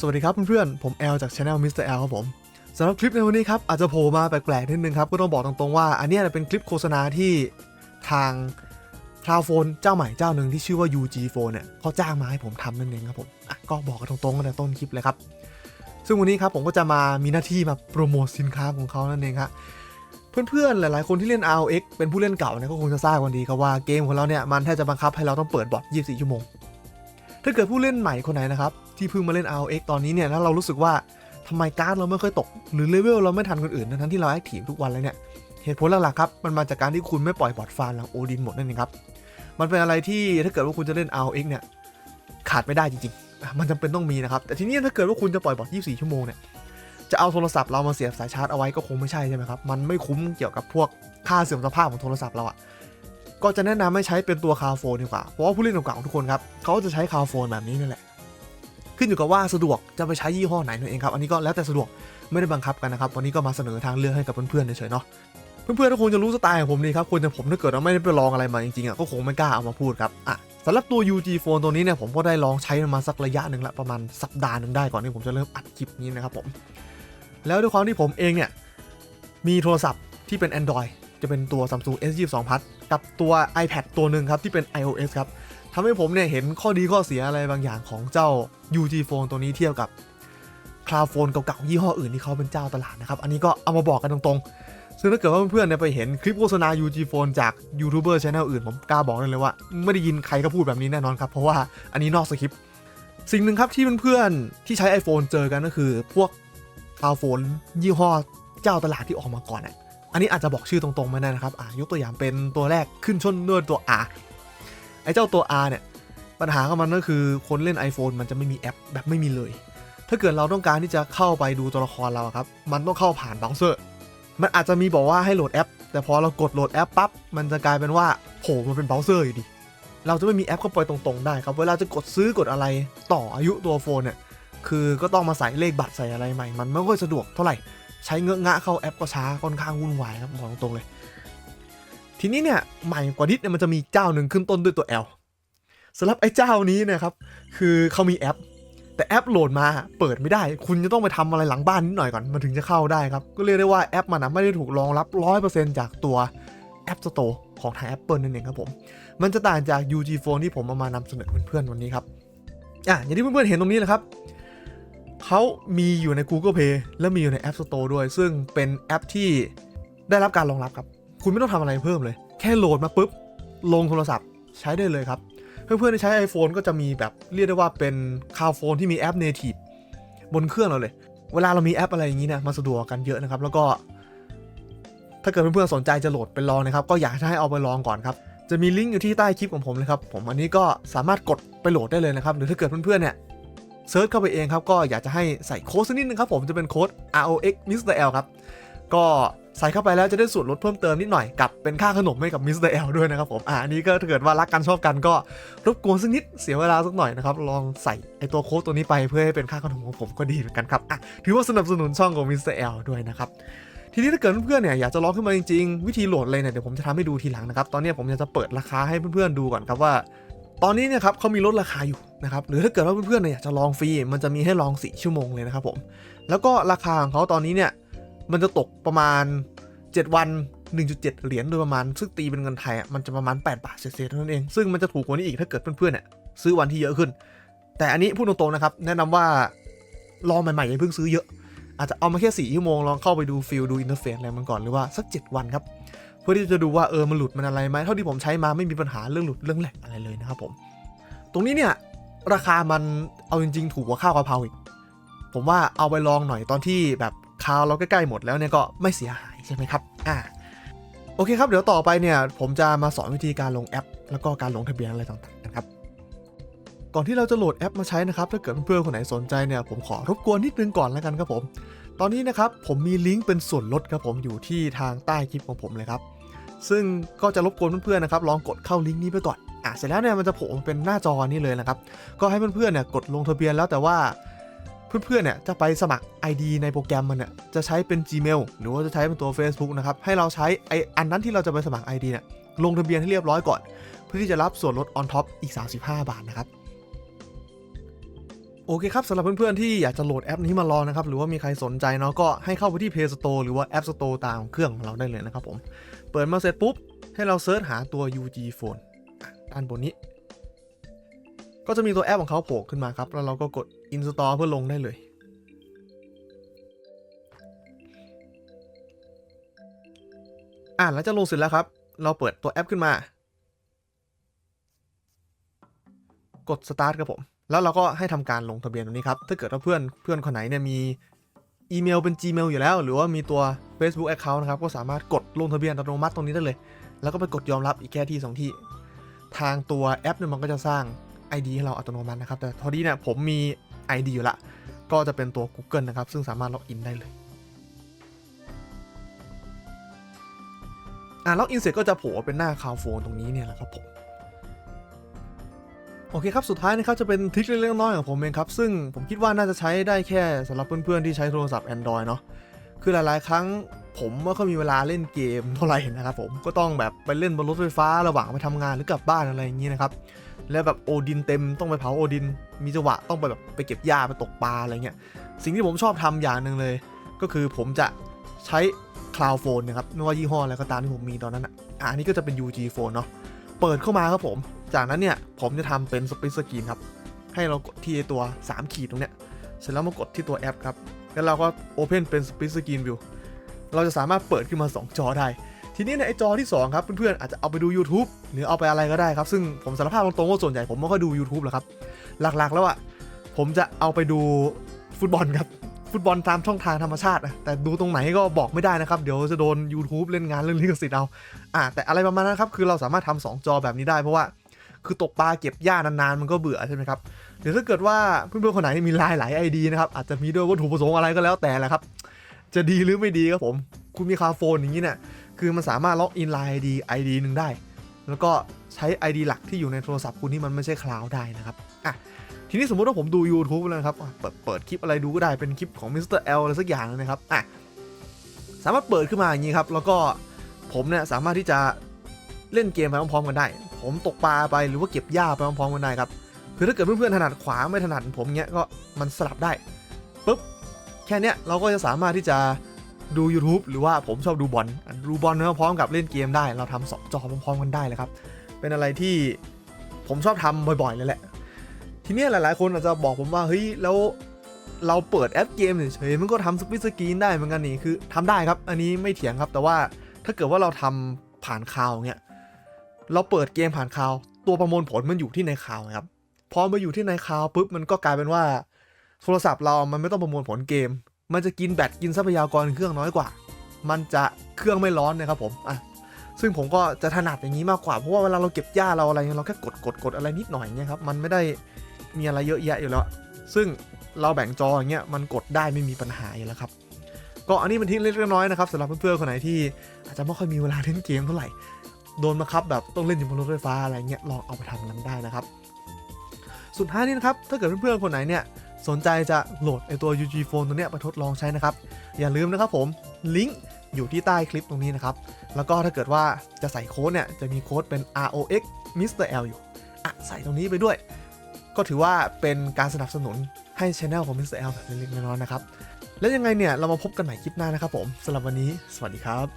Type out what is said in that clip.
สวัสดีครับเพื่อนๆ ผมแอลจากช anel Mr. L ครับผมสำหรับคลิปในวันนี้ครับ อาจจะโผล่มาแปลกๆนิดนึงครับ ก็ต้องบอกตรงๆว่า อันนี้เป็นคลิปโฆษณาที่ทางคลาวโฟนเจ้าใหม่เจ้าหนึ่งที่ชื่อว่า UG Phone เนี่ยเขาจ้างมาให้ผมทำนั่นเองครับผมก็บอกกันตรงๆกันแต่ต้นคลิปเลยครับ ซึ่งวันนี้ครับผมก็จะมามีหน้าที่มาโปรโมทสินค้าของเขานั่นเองครับเพื่อนๆ หลายๆ คนที่เล่น ROX เป็นผู้เล่นเก่าเนี่ยก็คงจะทราบกันดีครับว่าเกมของเราเนี่ยมันแทบจะบังคับให้เราต้องเปิดบอท24 ชั่วโมง ถ้าเกิดผู้เล่นใหม่คนไหนนะครับ ที่เพิ่งมาเล่น ROX ตอนนี้เนี่ยแล้วเรารู้สึกว่าทำไมการ์ดเราไม่ค่อยตก หรือเลเวลเราไม่ทันคนอื่นทั้งที่เราแอคทีฟทุกวันเลยเนี่ยเหตุผลหลักๆครับมันมาจากการที่คุณไม่ปล่อยบอทฟาร์มหลังโอดินหมดนั่นเองครับมันเป็นอะไรที่ถ้าเกิดว่าคุณจะเล่น ROX เนี่ยขาดไม่ได้จริงๆ มันจำเป็นต้องมีนะครับ แต่ทีนี้ถ้าเกิดว่าคุณจะปล่อยบอท24 ชั่วโมงเนี่ย จะเอาโทรศัพท์เรามาเสียบสายชาร์จเอาไว้ก็คงไม่ใช่ใช่ไหมครับ มันไม่คุ้มเกี่ยวกับพวกค่าเสื่อมสภาพของโทรศัพท์เราอะก็จะแนะนำให้ใช้เป็นตัวคาโฟนดีกว่า เพราะว่าผู้เล่นเก่าๆทุกคนครับ เขาจะใช้คาโฟนแบบนี้นั่นแหละ ขึ้นอยู่กับว่าสะดวกจะไปใช้ยี่ห้อไหนนั่นเองครับ อันนี้ก็แล้วแต่สะดวกไม่ได้บังคับกันนะครับ วันนี้ก็มาเสนอทางเลือกให้กับเพื่อนๆเฉยๆเนาะเพื่อนๆก็คงจะรู้สไตล์ของผมนี่ครับคนอย่างผมถ้าเกิดว่าไม่ได้ไปลองอะไรมาจริงๆอะก็คงไม่กล้าเอามาพูดครับอะสำหรับตัว UG Phone ตัวนี้เนี่ยผมก็ได้ลองใช้มันมาสักระยะหนึ่งละประมาณสัปดาห์หนึ่งได้ก่อนที่ผมจะเริ่มอัดคลิปนี้นะครับผม แล้วด้วยความที่ผมเองเนี่ยมีโทรศัพท์ที่เป็น Android จะเป็นตัว Samsung S22 Plus กับตัว iPad ตัวหนึ่งครับที่เป็น iOS ครับทำให้ผมเนี่ยเห็นข้อดีข้อเสียอะไรบางอย่างของเจ้า UG Phone ตัวนี้เทียบกับคลาวโฟนเก่าๆยี่ห้ออื่นที่เขาเป็นเจ้าตลาดนะครับ อันนี้ก็เอามาบอกกันตรงๆ ซึ่งถ้าเกิดว่าเพื่อนๆเนี่ยไปเห็นคลิปโฆษณา UG Phone จากยูทูบเบอร์ช anel อื่น ผมกล้าบอกเลยว่า ไม่ได้ยินใครก็พูดแบบนี้แน่นอนครับ เพราะว่าอันนี้นอกสคริปต์สิ่งหนึ่งครับที่เพื่อนๆที่ใช้ iPhone เจอกันก็คือ พวกคลาวโฟนยี่ห้อเจ้าตลาดที่ออกมาก่อนอะ อันนี้อาจจะบอกชื่อตรงๆไม่ได้นะครับอะยกตัวอย่างเป็นตัวแรกขึ้นชนด้วยตัว R ไอ้เจ้าตัว R เนี่ยปัญหาของมันก็คือคนเล่น iPhone มันจะไม่มีแอปแบบไม่มีเลย ถ้าเกิดเราต้องการที่จะเข้าไปดูตัวละครเราครับ มันต้องเข้าผ่านเบราว์เซอร์ มันอาจจะมีบอกว่าให้โหลดแอป แต่พอเรากดโหลดแอปปั๊บ มันจะกลายเป็นว่าโผล่มาเป็นเบราว์เซอร์อยู่ดี เราจะไม่มีแอปเข้าไปตรงๆได้ครับ เวลาจะกดซื้อกดอะไรต่ออายุตัวโฟนเนี่ย คือก็ต้องมาใส่เลขบัตรใส่อะไรใหม่ มันไม่ค่อยสะดวกเท่าไหร่ ใช้เงอะงะเข้าแอปก็ช้าค่อนข้างวุ่นวายครับบอกตรงๆเลย ทีนี้เนี่ยใหม่กว่านิดเนี่ยมันจะมีเจ้าหนึ่งขึ้นต้นด้วยตัว L สำหรับไอ้เจ้านี้นะครับ คือเขามีแอป แต่แอปโหลดมาเปิดไม่ได้ คุณจะต้องไปทำอะไรหลังบ้านนิดหน่อยก่อนมันถึงจะเข้าได้ครับ ก็เรียกได้ว่าแอปมันนะไม่ได้ถูกรองรับ 100%จากตัว App Store ของทาง Apple นั่นเองครับผม มันจะต่างจาก UG Phone ที่ผมเอามานำเสนอเพื่อนๆวันนี้ครับอะอย่างที่เพื่อนๆเห็นตรงนี้แหละครับ เขามีอยู่ใน Google Play และมีอยู่ใน App Store ด้วย ซึ่งเป็นแอปที่ได้รับการรองรับครับ คุณไม่ต้องทำอะไรเพิ่มเลย แค่โหลดมาปุ๊บ ลงโทรศัพท์ใช้ได้เลยครับ เพื่อนๆที่ใช้ iPhone ก็จะมีแบบเรียกได้ว่าเป็นคาวโฟนที่มีแอป Native บนเครื่องเราเลย เวลาเรามีแอปอะไรอย่างนี้เนี่ยมันสะดวกกันเยอะนะครับ แล้วก็ ถ้าเกิดเพื่อนๆสนใจจะโหลดไปลองนะครับ ก็อยากให้เอาไปลองก่อนครับ จะมีลิงก์อยู่ที่ใต้คลิปของผมเลยครับ ผมอันนี้ก็สามารถกดไปโหลดได้เลยนะครับ หรือถ้าเกิดเพื่อนๆเนี่ย เซิร์ชเข้าไปเองครับ ก็อยากจะให้ใส่โค้ดสักนิดนึงครับผมจะเป็นโค้ด ROX Mr. L ครับ ก็ใส่เข้าไปแล้วจะได้ส่วนลดเพิ่มเติมนิดหน่อยกับเป็นค่าขนมให้กับ Mr. L ด้วยนะครับผมอ่าอันนี้ก็ถ้าเกิดว่ารักกันชอบกันก็รบกวนสักนิดเสียเวลาสักหน่อยนะครับ ลองใส่ไอตัวโค้ดตัวนี้ไปเพื่อให้เป็นค่าขนมของผมก็ดีเหมือนกันครับอะถือว่าสนับสนุนช่องของ Mr. L ด้วยนะครับทีนี้ถ้าเกิดเพื่อนๆเนี่ยอยากจะลองขึ้นมาจริงๆ วิธีโหลดเลยเนี่ยเดี๋ยวผมจะทำให้ดูทีหลังนะครับตอนนี้ผมอยากจะเปิดราคาให้เพื่อนๆดูก่อนครับว่า ตอนนี้เนี่ยครับเขามีลดราคาอยู่นะครับหรือถ้าเกิดว่าเพื่อนๆเนี่ยอยากจะลองฟรีมันจะมีให้ลอง 4 ชั่วโมงเลยนะครับผม แล้วก็ราคาของเขาตอนนี้เนี่ยมันจะตกประมาณ 7 วัน 1.7 เหรียญโดยประมาณ ซึ่งตีเป็นเงินไทยอะมันจะประมาณ 8 บาทเศษๆเท่านั้นเอง ซึ่งมันจะถูกกว่านี้อีกถ้าเกิดเพื่อนๆเนี่ยซื้อวันที่เยอะขึ้น แต่อันนี้พูดตรงๆนะครับแนะนำว่าลองใหม่ๆอย่าเพิ่งซื้อเยอะ อาจจะเอามาแค่4ชั่วโมงลองเข้าไปดูฟิลดูอินเทอร์เฟซอะไรมันก่อนหรือว่าสัก 7 วันครับ พื่อที่จะดูว่าเออมันหลุดมันอะไรไหมเท่าที่ผมใช้มาไม่มีปัญหาเรื่องหลุดเรื่องแหลกอะไรเลยนะครับผม ตรงนี้เนี่ยราคามันเอาจริง ๆ ถูกกว่าข้าวกะเพราอีกผมว่าเอาไปลองหน่อยตอนที่แบบข้าวเราใกล้ๆหมดแล้วเนี่ยก็ไม่เสียหายใช่ไหมครับอ่าโอเคครับเดี๋ยวต่อไปเนี่ยผมจะมาสอนวิธีการลงแอป แล้วก็การลงทะเบียนอะไรต่างๆนะครับ ก่อนที่เราจะโหลดแอปมาใช้นะครับถ้าเกิดเพื่อนๆคนไหนสนใจเนี่ยผมขอรบกวนนิดนึงก่อนแล้วกันครับผมตอนนี้นะครับผมมีลิงก์เป็นส่วนลดครับผมอยู่ที่ทางใต้คลิปของผมเลยครับ ซึ่งก็จะรบกวนเพื่อนๆนะครับลองกดเข้าลิงก์นี้ไปก่อนอะเสร็จแล้วเนี่ยมันจะโผล่เป็นหน้าจอนี้เลยนะครับ ก็ให้เพื่อนๆเนี่ยกดลงทะเบียนแล้วแต่ว่าเพื่อนๆเนี่ยจะไปสมัคร ID ในโปรแกรมมันเนี่ยจะใช้เป็น Gmail หรือว่าจะใช้เป็นตัว Facebook นะครับให้เราใช้ไออันนั้นที่เราจะไปสมัคร ID เนี่ยลงทะเบียนให้เรียบร้อยก่อน เพื่อที่จะรับส่วนลด on top อีก 35 บาทนะครับโอเคครับสำหรับเพื่อนๆที่อยากจะโหลดแอปนี้มาลองนะครับ หรือว่ามีใครสนใจเนาะก็ให้เข้าไปที่ Play Store หรือว่า App Store ตามเครื่องของเราได้เลยนะครับผม ปิดมาเสร็จปุ๊บ ให้เราเซิร์ชหาตัว UG Phone อะด้านบนนี้ ก็จะมีตัวแอปของเขาโผล่ขึ้นมาครับ แล้วเราก็กด Install เพื่อลงได้เลย อ่าแล้วจะลงเสร็จแล้วครับ เราเปิดตัวแอปขึ้นมา กด start ครับผม แล้วเราก็ให้ทำการลงทะเบียนตรงนี้ครับ ถ้าเกิดว่าเพื่อนเพื่อนคนไหนเนี่ยมี อีเมลเป็น Gmail อยู่แล้ว หรือว่ามีตัว Facebook Account นะครับ ก็สามารถกดลงทะเบียนอัตโนมัติตรงนี้ได้เลย แล้วก็ไปกดยอมรับอีกแค่ที่สองที่ ทางตัวแอปเนี่ยมันก็จะสร้าง ID ให้เราอัตโนมัตินะครับ แต่พอดีเนี่ยผมมี ID อยู่ละ ก็จะเป็นตัว Google นะครับ ซึ่งสามารถล็อกอินได้เลย อ่าล็อกอินเสร็จก็จะโผล่เป็นหน้าคาวโฟนตรงนี้เนี่ยแหละครับผม โอเคครับ สุดท้ายนะครับจะเป็นทริคเล็กๆน้อยๆของผมเองครับ ซึ่งผมคิดว่าน่าจะใช้ได้แค่สำหรับเพื่อนๆที่ใช้โทรศัพท์ Android เนาะคือหลายๆ ครั้งผมไม่ค่อยมีเวลาเล่นเกมเท่าไหร่นะครับผมก็ต้องแบบไปเล่นบนรถไฟฟ้าระหว่างไปทำงานหรือกลับบ้านอะไรอย่างนี้นะครับแล้วแบบโอดินเต็มต้องไปเผาโอดิน มีจังหวะต้องไปแบบไปเก็บหญ้าไปตกปลาอะไรเงี้ยสิ่งที่ผมชอบทำอย่างหนึ่งเลย ก็คือผมจะใช้คลาวโฟนนะครับไม่ว่ายี่ห้ออะไรก็ตามที่ผมมีตอนนั้นอะอะอันนี้ก็จะเป็น UG Phone เนาะเปิดเข้ามาครับผม จากนั้นเนี่ยผมจะทำเป็นสปริตสกรีนครับ ให้เรากดที่ตัว 3 ขีดตรงเนี้ย เสร็จแล้วมากดที่ตัวแอปครับ แล้วเราก็โอเพนเป็นสปริตสกรีนวิว เราจะสามารถเปิดขึ้นมา 2 จอได้ ทีนี้ในไอจอที่ 2 ครับ เพื่อนๆ อาจจะเอาไปดู YouTube หรือเอาไปอะไรก็ได้ครับ ซึ่งผมสารภาพตรงๆว่าส่วนใหญ่ผมไม่ค่อยดู YouTube หรอกครับ หลักๆแล้วอะผมจะเอาไปดูฟุตบอลครับฟุตบอลตามช่องทางธรรมชาตินะแต่ดูตรงไหนก็บอกไม่ได้นะครับ เดี๋ยวจะโดน YouTube เล่นงานเรื่องลิขสิทธิ์เอาอะแต่อะไรประมาณนั้นครับ คือเราสามารถทำสองจอแบบนี้ได้เพราะว่า คือตกปลาเก็บหญ้านานๆมันก็เบื่อใช่ไหมครับหรือถ้าเกิดว่าเพื่อนๆคนไหนมีไลน์หลายไอดีนะครับอาจจะมีด้วยวัตถุประสงค์อะไรก็แล้วแต่แหละครับ จะดีหรือไม่ดีครับผม คุณมีคาโฟนอย่างนี้เนี่ยคือมันสามารถล็อกอินไลน์ไอดีไอดีหนึ่งได้ แล้วก็ใช้ ID หลักที่อยู่ในโทรศัพท์คุณที่มันไม่ใช่คลาวด์ได้นะครับอะทีนี้สมมติว่าผมดู YouTube แล้วนะครับเปิดเปิดคลิปอะไรดูก็ได้เป็นคลิปของ Mr. L อะไรสักอย่างนะครับอะสามารถเปิดขึ้นมาอย่างนี้ครับแล้วก็ผมเนี่ยสามารถที่จะ เล่นเกมไปพร้อมๆกันได้ ผมตกปลาไปหรือว่าเก็บหญ้าไปพร้อมๆกันได้ครับคือถ้าเกิดเพื่อนๆถนัดขวาไม่ถนัดผมเงี้ยก็มันสลับได้ปุ๊บแค่เนี้ยเราก็จะสามารถที่จะดู YouTube หรือว่าผมชอบดูบอลดูบอลพร้อมกับเล่นเกมได้ เราทำสองจอพร้อมๆกันได้เลยครับ เป็นอะไรที่ผมชอบทำบ่อยๆเลยแหละ ทีนี้หลายๆ คนอาจจะบอกผมว่าเฮ้ยแล้วเราเปิดแอปเกมเฉยๆมันก็ทำสปิสกรีนได้เหมือนกันนี่คือทำได้ครับ อันนี้ไม่เถียงครับ แต่ว่าถ้าเกิดว่าเราทำผ่านคาวเงี้ย เราเปิดเกมผ่านคาวตัวประมวลผลมันอยู่ที่ในคาวครับพอมาอยู่ที่ในคาวปุ๊บมันก็กลายเป็นว่า โทรศัพท์เรามันไม่ต้องประมวลผลเกม มันจะกินแบตกินทรัพยากรเครื่องน้อยกว่า มันจะเครื่องไม่ร้อนนะครับผมอะซึ่งผมก็จะถนัดอย่างนี้มากกว่า เพราะว่าเวลาเราเก็บหญ้าเราอะไรเงี้ยเราแค่กดกดกดอะไรนิดหน่อยเนี่ยครับมันไม่ได้มีอะไรเยอะแยะอยู่แล้ว ซึ่งเราแบ่งจออย่างเงี้ยมันกดได้ไม่มีปัญหาอยู่แล้วครับก็อันนี้เป็นที่เล็กน้อยนะครับสำหรับเพื่อนๆคนไหนที่อาจจะไม่ค่อยมีเวลาเล่นเกมเท่าไหร่ โดนบังคับแบบต้องเล่นอยู่บนรถไฟฟ้าอะไรเงี้ยลองเอาไปทำนั้นได้นะครับ สุดท้ายนี้นะครับถ้าเกิดเพื่อนๆคนไหนเนี่ยสนใจจะโหลดไอตัว UG Phone ตัวเนี้ยไปทดลองใช้นะครับ อย่าลืมนะครับผมลิงก์อยู่ที่ใต้คลิปตรงนี้นะครับ แล้วก็ถ้าเกิดว่าจะใส่โค้ดเนี่ยจะมีโค้ดเป็น ROX Mr. L อยู่อะใส่ตรงนี้ไปด้วย ก็ถือว่าเป็นการสนับสนุนให้ช anel ของ Mr. L แบบเล็กๆน้อยๆนะครับ แล้วยังไงเนี่ยเรามาพบกันใหม่คลิปหน้านะครับผมสำหรับวันนี้ สวัสดีครับ